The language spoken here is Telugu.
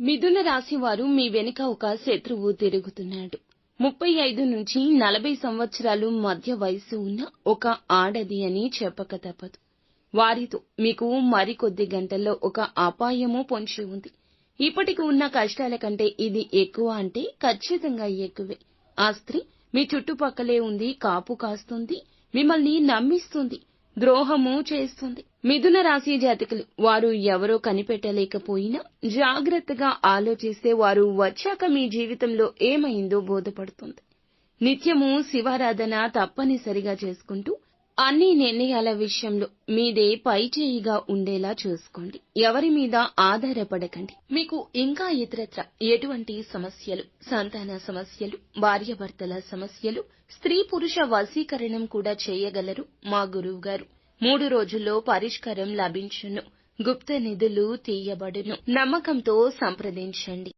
మిథున రాశి వారు మీ వెనుక ఒక శత్రువు తిరుగుతున్నాడు. ముప్పై ఐదు నుంచి నలభై సంవత్సరాలు మధ్య వయసు ఉన్న ఒక ఆడది అని చెప్పక తప్పదు. వారితో మీకు మరికొద్ది గంటల్లో ఒక అపాయము పొంచి ఉంది. ఇప్పటికి ఉన్న కష్టాల కంటే ఇది ఎక్కువ అంటే ఖచ్చితంగా ఎక్కువే. ఆ స్త్రీ మీ చుట్టుపక్కలే ఉంది కాపు కాస్తుంది మిమ్మల్ని నమ్మిస్తుంది. ద్రోహము చేస్తుంది. మిథున రాశి జాతకులు వారు ఎవరో కనిపెట్టలేకపోయినా జాగ్రత్తగా ఆలోచిస్తే వారు వచ్చాక మీ జీవితంలో ఏమైందో బోధపడుతుంది. నిత్యము శివారాధన తప్పనిసరిగా చేసుకుంటూ అన్ని నిర్ణయాల విషయంలో మీదే పైచేయిగా ఉండేలా చూసుకోండి. ఎవరి మీద ఆధారపడకండి. మీకు ఇంకా ఇతరత్ర ఎటువంటి సమస్యలు సంతాన సమస్యలు భార్యాభర్తల సమస్యలు స్త్రీ పురుష వశీకరణం కూడా చేయగలరు? మా గురువు గారు మూడు రోజుల్లో పరిష్కారం లభించును. గుప్త నిధులు తీయబడును. నమ్మకంతో సంప్రదించండి.